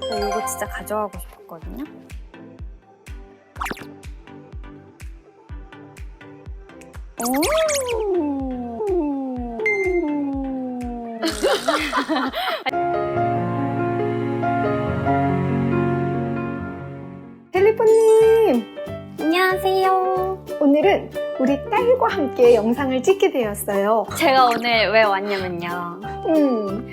저 이거 진짜 가져가고 싶었거든요. 오. 텔리폰님, 안녕하세요. 오늘은 우리 딸과 함께 영상을 찍게 되었어요. 제가 오늘 왜 왔냐면요. 음,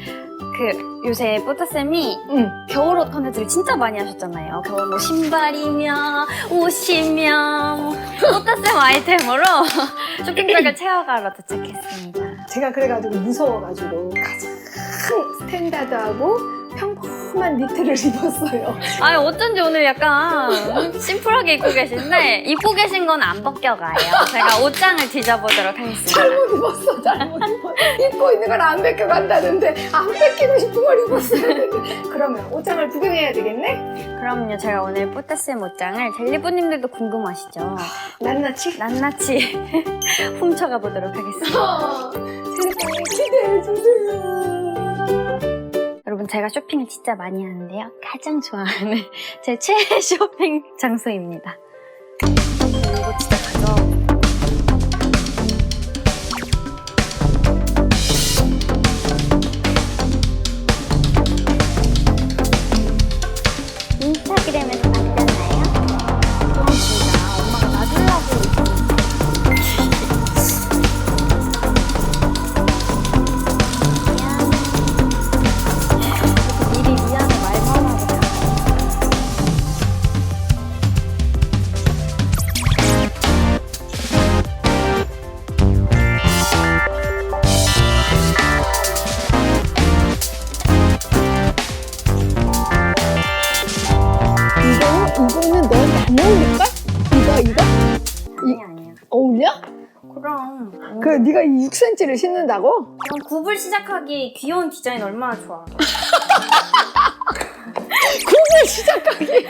그 요새 뽀따쌤이 음. 겨울옷 컨텐츠를 진짜 많이 하셨잖아요. 겨울 뭐 신발이며 옷이며 뽀따쌤 아이템으로 쇼핑백을 채워가러 도착했습니다. 제가 그래가지고 무서워가지고 가장 스탠다드하고 평범 한 니트를 입었어요. 아니 어쩐지 오늘 약간 심플하게 입고 계신데 입고 계신 건 안 벗겨가요. 제가 옷장을 뒤져보도록 하겠습니다. 잘못 입었어, 잘못 입었어. 입고 있는 걸안 벗겨 간다는데 안 벗기고 싶은 걸 입었어야 되는데. 그러면 옷장을 구경해야 되겠네? 그럼요. 제가 오늘 뽀따쌤 옷장을 젤리부님들도 궁금하시죠? 낱낱이. 낱낱이 훔쳐가 보도록 하겠습니다. 텔리폰님 기대해주세요. 제가 쇼핑을 진짜 많이 하는데요. 가장 좋아하는 제 최애 쇼핑 장소입니다. 인스타그램에서 안 어울릴까? 이거, 이거? 아니 아니야. 어울려? 그럼 그 네가 이 6cm를 신는다고? 그럼 굽을 시작하기 귀여운 디자인 얼마나 좋아. 굽을 시작하기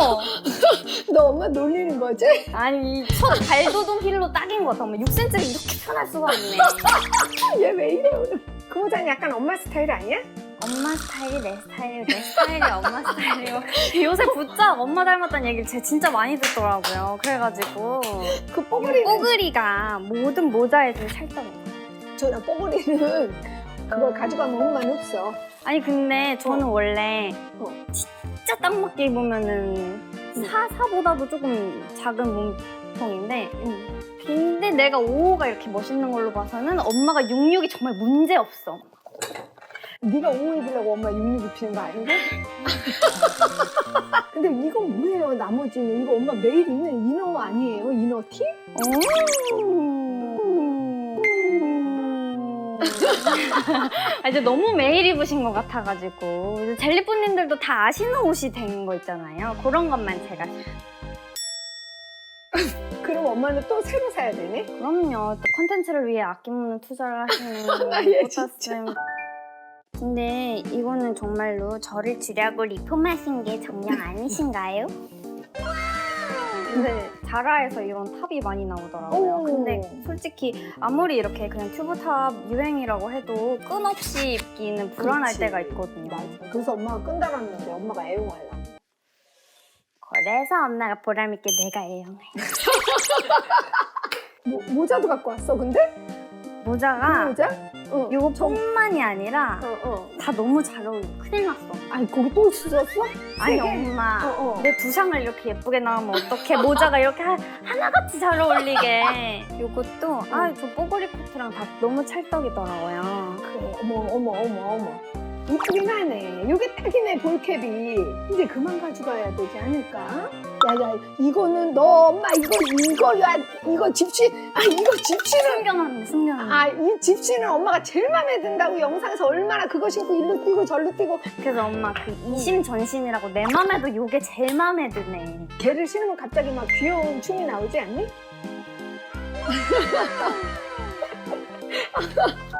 어. 너 엄마 놀리는 거지? 아니 첫 발도동 힐로 딱인 것 같아. 엄마 6cm를 이렇게 편할 수가 없네. 얘 왜 이래 오늘 그 모자는 약간 엄마 스타일 아니야? 엄마 스타일이 내 스타일, 내 스타일이 엄마 스타일이고 요새 부쩍 엄마 닮았다는 얘기를 제가 진짜 많이 듣더라고요. 그래가지고 그이 뽀글이는 뽀글이가 모든 모자에 좀 찰떡이야. 저나 뽀글이는 그걸 가져가면 엄마는 없어 아니 근데 저는 원래 어. 진짜 딱 맞게 입으면은 사, 사보다도 조금 작은 몸통인데 근데 내가 5호가 이렇게 멋있는 걸로 봐서는 엄마가 66이 정말 문제 없어. 네가 옷 입으려고 엄마 66 입히는 거 아니고? 근데 이건 뭐예요 나머지는 이거 엄마 매일 입는 이너 아니에요? 이너 티? 아, 이제 너무 매일 입으신 것 같아가지고 이제 젤리뿌님들도 다 아시는 옷이 된 거 있잖아요. 그런 것만 제가 그럼 엄마는 또 새로 사야 되네? 그럼요. 또 컨텐츠를 위해 아낌없는 투자를 하시는 아, 얘 포타쌤. 근데 이거는 정말로 저를 주려고 리폼하신 게 정녕 아니신가요? 근데 자라에서 이런 탑이 많이 나오더라고요. 오. 근데 솔직히 아무리 이렇게 그냥 튜브탑 유행이라고 해도 끈 없이 입기는 불안할 그치. 때가 있거든요. 그래서 엄마가 끈달았는데 엄마가 애용하려고 그래서 엄마가 보람있게 내가 애용해. 모, 모자도 갖고 왔어 근데? 그 모자가 모자? 응. 이거 뿐만이 아니라 어, 어. 다 너무 잘 어울려. 큰일 났어. 아니 거기 또 있었어? 아니? 엄마 어, 어. 내 두상을 이렇게 예쁘게 나오면 어떻게 모자가 이렇게 하, 하나같이 잘 어울리게 이것도 아 저 뽀글이 코트랑 다 너무 찰떡이더라고요 그래 어머 어머 어머 어머 이쁘긴 하네. 요게 딱이네 볼캡이. 이제 그만 가져가야 되지 않을까? 야야 이거는 너 엄마 이거 이거 야 이거 집시 아 이거 집시는 숨겨놨네 숨겨놨네. 아 이 집시는 엄마가 제일 마음에 든다고 영상에서 얼마나 그거 신고 일로 뛰고 절로 뛰고. 그래서 엄마 그 이심전심이라고 내 맘에도 이게 제일 마음에 드네. 걔를 신으면 갑자기 막 귀여운 춤이 나오지 않니?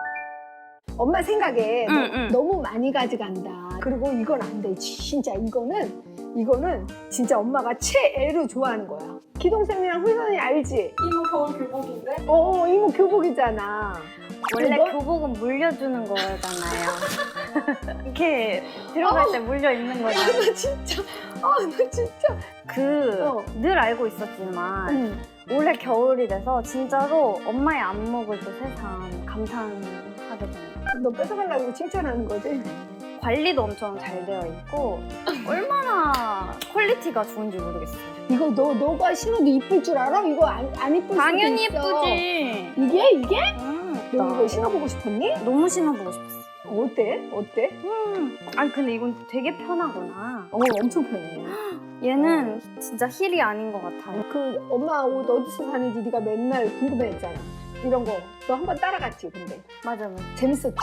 엄마 생각에 응, 너, 응. 너무 많이 가져간다. 그리고 이건 안 돼. 진짜 이거는 이거는 진짜 엄마가 최애로 좋아하는 거야. 기동쌤이랑 훈선이 알지? 이모 겨울 교복인데? 어, 어 이모 교복이잖아. 원래 너- 교복은 물려주는 거잖아요 이렇게 들어갈 때 물려 있는 거지. 나 진짜 아 나 진짜 그 어. 늘 알고 있었지만 응. 올해 겨울이 돼서 진짜로 엄마의 안목을 또 새삼 감탄 됩니다. 너 뺏어가려고 칭찬하는 거지? 관리도 엄청 잘 되어 있고 얼마나 퀄리티가 좋은지 모르겠어요. 이거 너 너가 신어도 이쁠 줄 알아? 이거 안, 안 이쁠 당연히 수도 있어. 예쁘지. 이게 이게? 음, 너나 이거 신어보고 싶었니? 너무 신어보고 싶었어. 어때? 어때? 음. 아니 근데 이건 되게 편하구나. 어 엄청 편해. 얘는 진짜 힐이 아닌 것 같아요. 그 엄마 옷 어디서 사는지 네가 맨날 궁금해했잖아. 이런 거 너 한 번 따라갔지 근데 맞아 맞아. 재밌었지.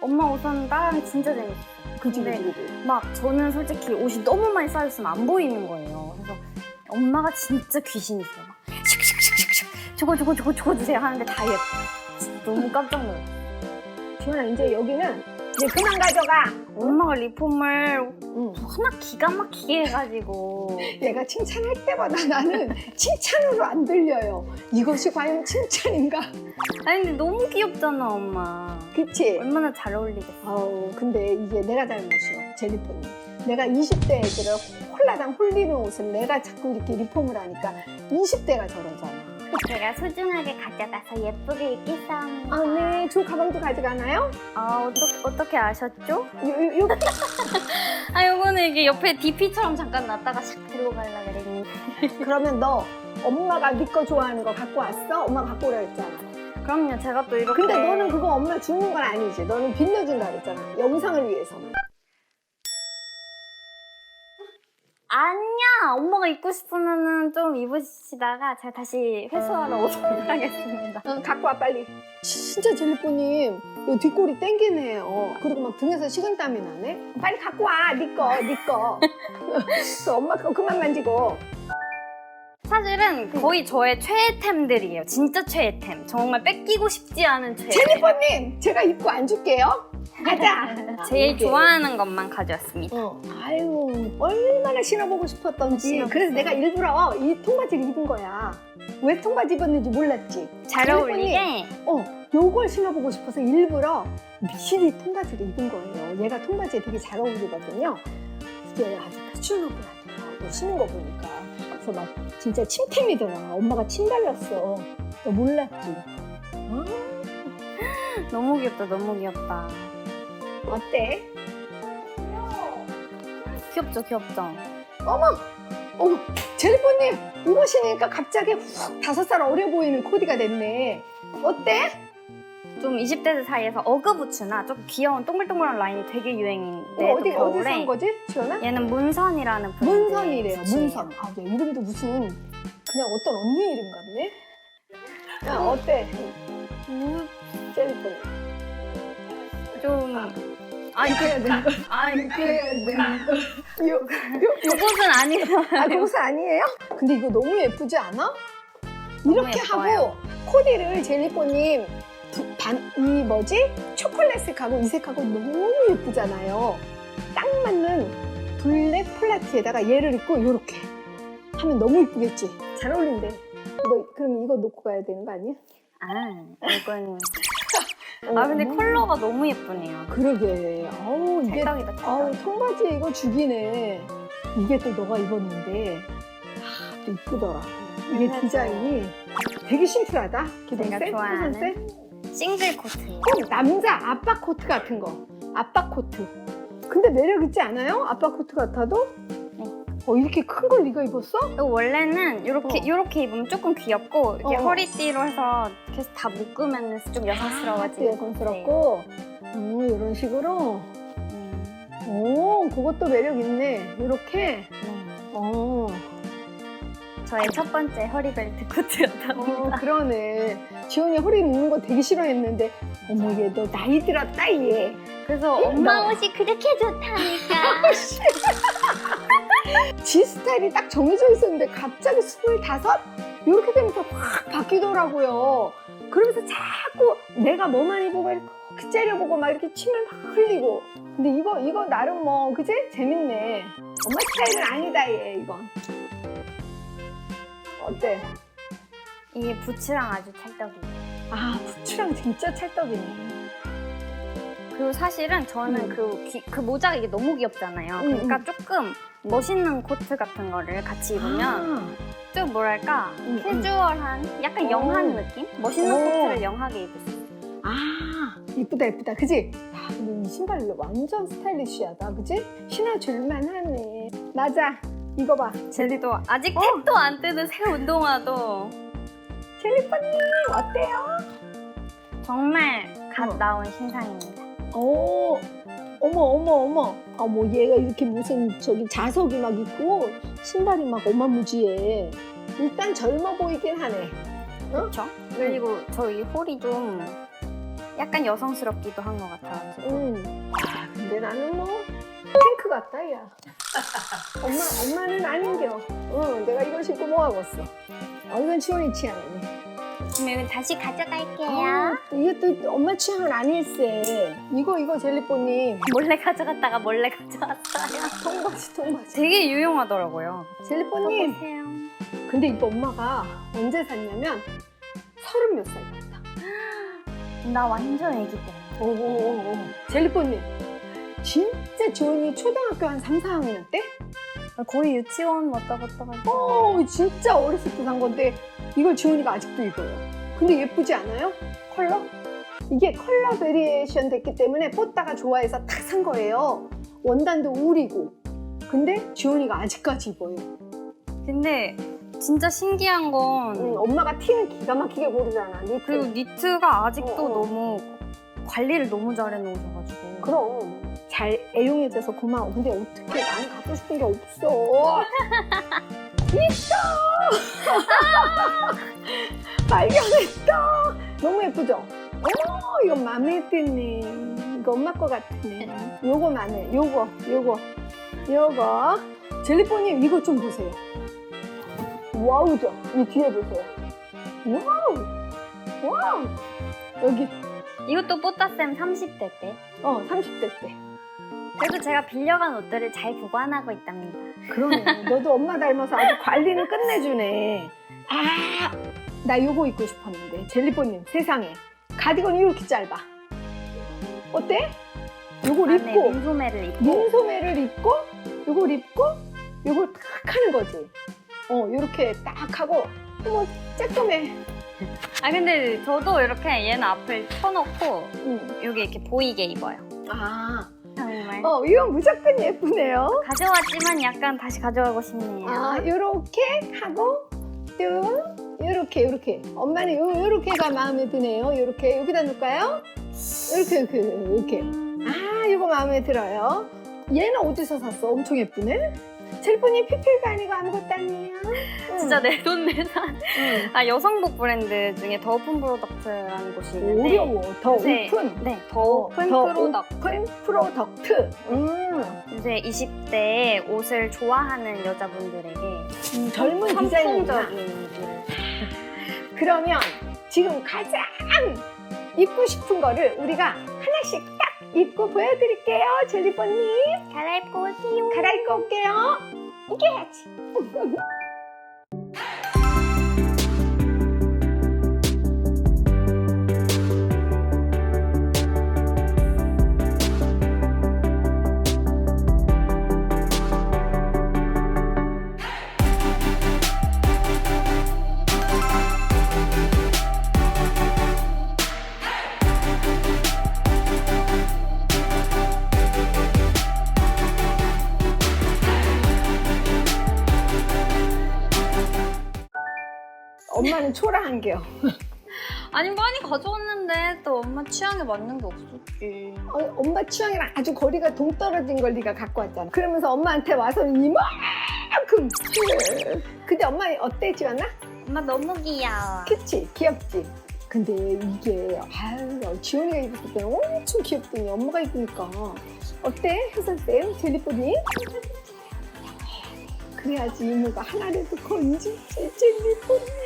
엄마 옷은 따라하면 진짜 재밌어. 그지 근데 그지 그지. 막 저는 솔직히 옷이 너무 많이 쌓였으면 안 보이는 거예요. 그래서 엄마가 진짜 귀신이세요. 막 슉슉슉슉슉 저거 저거 저거 저거 주세요 하는데 다 예뻐. 진짜 너무 깜짝 놀랐어. 지원아 이제 여기는 이제 그만 가져가. 엄마가 리폼을 응. 하나 기가 막히게 해가지고 얘가 칭찬할 때마다 나는 칭찬으로 안 들려요. 이것이 과연 칭찬인가? 아니 근데 너무 귀엽잖아 엄마. 그치? 얼마나 잘 어울리겠어. 아우 근데 이게 내가 잘못이요 제리폰이 내가 20대 애들을 홀라당 홀리는 옷을 내가 자꾸 이렇게 리폼을 하니까 20대가 저러잖아 제가 소중하게 가져가서 예쁘게 입겠습니다. 아 네 저 가방도 가져가나요? 아 어떠, 어떻게 아셨죠? 요, 요, 요. 아 요거는 이게 옆에 DP처럼 잠깐 놨다가 샥 들고 가려 그랬는데 그러면 너 엄마가 네 거 좋아하는 거 갖고 왔어? 엄마가 갖고 오라 했잖아 그럼요 제가 또 이렇게 근데 너는 그거 엄마 주는 건 아니지 너는 빌려준다 그랬잖아 영상을 위해서만 아니야 엄마가 입고 싶으면은 좀 입으시다가 제가 다시 회수하러 오도록 하겠습니다. 응, 갖고 와 빨리. 진짜 제리뽀님 요 뒷골이 땡기네요. 그리고 막 등에서 식은땀이 나네? 빨리 갖고 와 네 거 네 거. 그 엄마 거 그만 만지고. 사실은 거의 저의 최애템들이에요. 진짜 최애템. 정말 뺏기고 싶지 않은 최애템 제니퍼님 제가 입고 안 줄게요 가자. 제일 이게. 좋아하는 것만 가져왔습니다. 어, 아유 얼마나 신어보고 싶었던지. 신어봤어요. 그래서 내가 일부러 이 통바지를 입은 거야. 왜 통바지 입었는지 몰랐지? 잘 어울리게? 어 요걸 신어보고 싶어서 일부러 미친 이 통바지를 입은 거예요. 얘가 통바지에 되게 잘 어울리거든요. 이게 아주 패셔너블하더라고 신은 거 보니까. 그래서 막 진짜 침템이더라 엄마가 침 발랐어. 너 몰랐지? 어? 너무 귀엽다 너무 귀엽다 어때? 귀엽죠 귀엽죠 어머! 어머! 제리포님! 신으니까 갑자기 훅 다섯 살 어려 보이는 코디가 됐네. 어때? 좀 20대들 사이에서 어그부츠나 좀 귀여운 동글동글한 라인이 되게 유행인데 이거 어디, 또 어디 산 겨울에 거지? 지원아? 얘는 문선이라는 브랜드 문선이래요, 부츠예요. 문선. 아, 야, 이름도 무슨 그냥 어떤 언니 이름 같네? 야, 어때? 음, 제리포님. 좀 거. 아니 그래야 되는 거. 요, 요, 요. 그것은 아니에요 아, 그것은 아니에요? 근데 이거 너무 예쁘지 않아? 이렇게 예뻐요. 하고 코디를 젤리뽀님 두- 반, 이 뭐지? 초콜릿색하고 이 색하고 너무 예쁘잖아요. 딱 맞는 블랙 플라티에다가 얘를 입고 이렇게 하면 너무 예쁘겠지? 잘 어울린대. 너 그럼 이거 놓고 가야 되는 거 아니야? 아 이건 어, 아 근데 어머. 컬러가 너무 예쁘네요 그러게. 어우 이게 찰떡이다 찰떡 아우 통바지에 이거 죽이네. 이게 또 너가 입었는데 아, 또 이쁘더라. 이게 디자인이 되게 심플하다. 기본 셋, 좋아하는 셋. 싱글 코트예요 꼭 남자 아빠 코트 같은 거. 아빠 코트. 근데 매력 있지 않아요? 아빠 코트 같아도? 네. 어 이렇게 큰 걸 네가 입었어? 이거 원래는 이렇게 어. 이렇게 입으면 조금 귀엽고 이게 어. 허리띠로 해서 계속 다 묶으면 좀 여성스러워지는 여성스럽고. 음 이런 식으로. 네. 오 그것도 매력 있네. 이렇게. 네. 어. 저의 첫 번째 허리벨트 코트였답니다 어, 그러네. 지원이 허리 묶는 거 되게 싫어했는데, 어머, 얘 너 나이 들었다, 얘. 그래서 너- 엄마 옷이 그렇게 좋다니까 지 스타일이 딱 정해져 있었는데, 갑자기 스물다섯? 이렇게 되면서 확 바뀌더라고요. 그러면서 자꾸 내가 뭐만 입어봐 이렇게 째려보고 막 이렇게 침을 막 흘리고. 근데 이거, 이거 나름 뭐, 그지? 재밌네. 엄마 스타일은 아니다, 얘, 이건. 어때? 이게 부츠랑 아주 찰떡이에요 아, 부츠랑 진짜 찰떡이네. 그리고 사실은 저는 음. 그, 귀- 그 모자가 이게 너무 귀엽잖아요. 음, 그러니까 음. 조금 멋있는 코트 같은 거를 같이 입으면 아, 좀 뭐랄까 음, 음. 캐주얼한 약간 오. 영한 느낌? 멋있는 오. 코트를 영하게 입을 수 있어요. 아, 이쁘다, 이쁘다. 그지? 야, 근데 이 신발로 완전 스타일리시하다. 그지? 신어줄만 하네. 맞아. 이거 봐. 젤리도 아직 어. 택도 안 뜨는 새 운동화도 젤리퍼님, 어때요? 정말 갓 어. 나온 신상입니다. 오, 어머, 어머, 어머. 어머, 얘가 이렇게 무슨 저기 자석이 막 있고, 신발이 막 어마무지해. 일단 젊어 보이긴 하네. 그렇죠? 그리고 저희 홀이 좀 약간 여성스럽기도 한 것 같아가지고 응. 아, 근데 나는 뭐, 핑크 같다, 야. 엄마, 엄마는 아닌겨. 응, 내가 이걸 신고 뭐 하겠어. 어, 이건 지원이 취향이네. 이건 다시 가져갈게요. 아, 이게 또 엄마 취향은 아닐세. 이거, 이거 젤리뽀님. 몰래 가져갔다가 몰래 가져왔어요. 통바지, 통바지. 되게 유용하더라고요. 젤리뽀님. 보세요. 근데 이거 엄마가 언제 샀냐면 서른 몇살 같다. 나 완전 애기 때. 오오오. 젤리뽀님. 진짜 지원이 초등학교 한 3, 4학년 때? 거의 유치원 왔다 갔다 갈 때. 어, 진짜 어렸을 때 산 건데 이걸 지원이가 아직도 입어요. 근데 예쁘지 않아요? 컬러? 이게 컬러 베리에이션 됐기 때문에 뽀따가 좋아해서 탁 산 거예요. 원단도 울이고. 근데 지원이가 아직까지 입어요. 근데 진짜 신기한 건 응, 엄마가 티는 기가 막히게 고르잖아. 니트. 그리고 니트가 아직도 어, 어. 너무 관리를 너무 잘해 놓으셔가지고. 그럼 잘 애용해줘서 고마워. 근데 어떻게 나는 갖고 싶은 게 없어. 있어. 발견했어. 너무 예쁘죠? 어머 이거 마음에 드네. 이거 엄마 거 같네. 요거 마늘. 요거 요거 요거. 젤리포님 이거 좀 보세요. 와우죠? 이 뒤에 보세요. 와우. 와우. 여기 이것도 뽀따쌤 30대 때. 어 30대 때. 그래도 제가 빌려간 옷들을 잘 보관하고 있답니다. 그러네. 너도 엄마 닮아서 아주 관리는 끝내주네. 아, 나 요거 입고 싶었는데. 젤리뽀님, 세상에. 가디건이 이렇게 짧아. 어때? 요걸 안에 입고, 민소매를 입고. 민소매를 입고, 요걸 입고, 요걸 탁 하는 거지. 어, 요렇게 딱 하고, 어머, 쬐끔해. 아 근데 저도 이렇게 얘는 앞을 쳐놓고 응. 여기 이렇게 보이게 입어요. 아, 정말. 어, 이건 무조건 예쁘네요. 가져왔지만 약간 다시 가져가고 싶네요. 아, 요렇게 하고 또 요렇게 요렇게 엄마는 요 요렇게가 마음에 드네요. 요렇게 여기다 놓을까요? 요렇게 요렇게 요렇게. 음, 아, 이거 마음에 들어요. 얘는 어디서 샀어? 엄청 예쁘네. 젤폰이 피필가 아니고 아무것도 아니에요. 응. 진짜 내 돈 내산. 응. 아 여성복 브랜드 중에 더 오픈 프로덕트라는 곳이 있는데 어려워. 더 네. 오픈. 네, 더 오픈 더 프로덕트. 오픈 프로덕트. 음. 이제 20대에 옷을 좋아하는 여자분들에게 젊은 디자인이구나. 선풍적인. 그러면 지금 가장 입고 싶은 거를 우리가 하나씩 딱 입고 보여드릴게요. 젤리버님. 갈아입고 오세요. 갈아입고 올게요. 이겨야지. 초라한 게요. 아니 많이 가져왔는데 또 엄마 취향에 맞는 게 없었지. 어, 엄마 취향이랑 아주 거리가 동떨어진 걸 네가 갖고 왔잖아. 그러면서 엄마한테 와서는 이만큼. 근데 엄마 어때 지원아? 엄마 너무 귀여워. 그치? 귀엽지? 근데 이게 아유 지원이가 입었을 때 엄청 귀엽더니 엄마가 입으니까 어때? 혜선쌤? 젤리뽀니? 그래야지 이모가 하나라도 건지지 젤리뽀니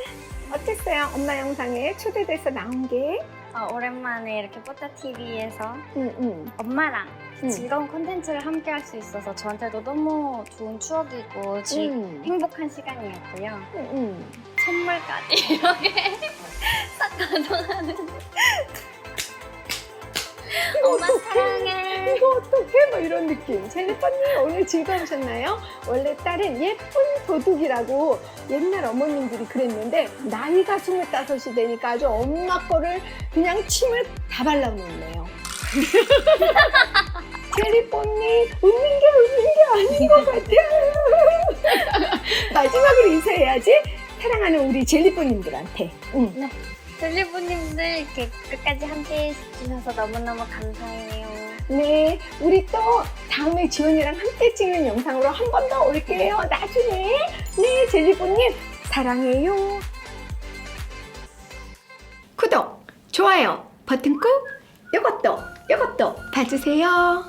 어땠어요? 엄마 영상에 초대돼서 나온 게? 아, 오랜만에 이렇게 뽀따 TV에서 응, 응. 엄마랑 응. 즐거운 콘텐츠를 함께 할 수 있어서 저한테도 너무 좋은 추억이고 즐- 응. 행복한 시간이었고요. 응, 응. 선물까지 이렇게 싹 가져가는. 엄마 사랑해. 이거 어떡해? 뭐 이런 느낌. 젤리퍼님 오늘 즐거우셨나요? 원래 딸은 예쁜 도둑이라고 옛날 어머님들이 그랬는데 나이가 스물다섯이 되니까 아주 엄마 거를 그냥 침을 다 발라놓네요. 젤리퍼님 웃는 게 웃는 게 아닌 것 같아요. 마지막으로 인사해야지. 사랑하는 우리 젤리퍼님들한테. 응. 젤리부님들 이렇게 끝까지 함께 해주셔서 너무너무 감사해요. 네, 우리 또 다음에 지원이랑 함께 찍는 영상으로 한 번 더 올게요. 나중에. 네, 제리부님 사랑해요. 구독, 좋아요 버튼 꾹 요것도 요것도 봐주세요.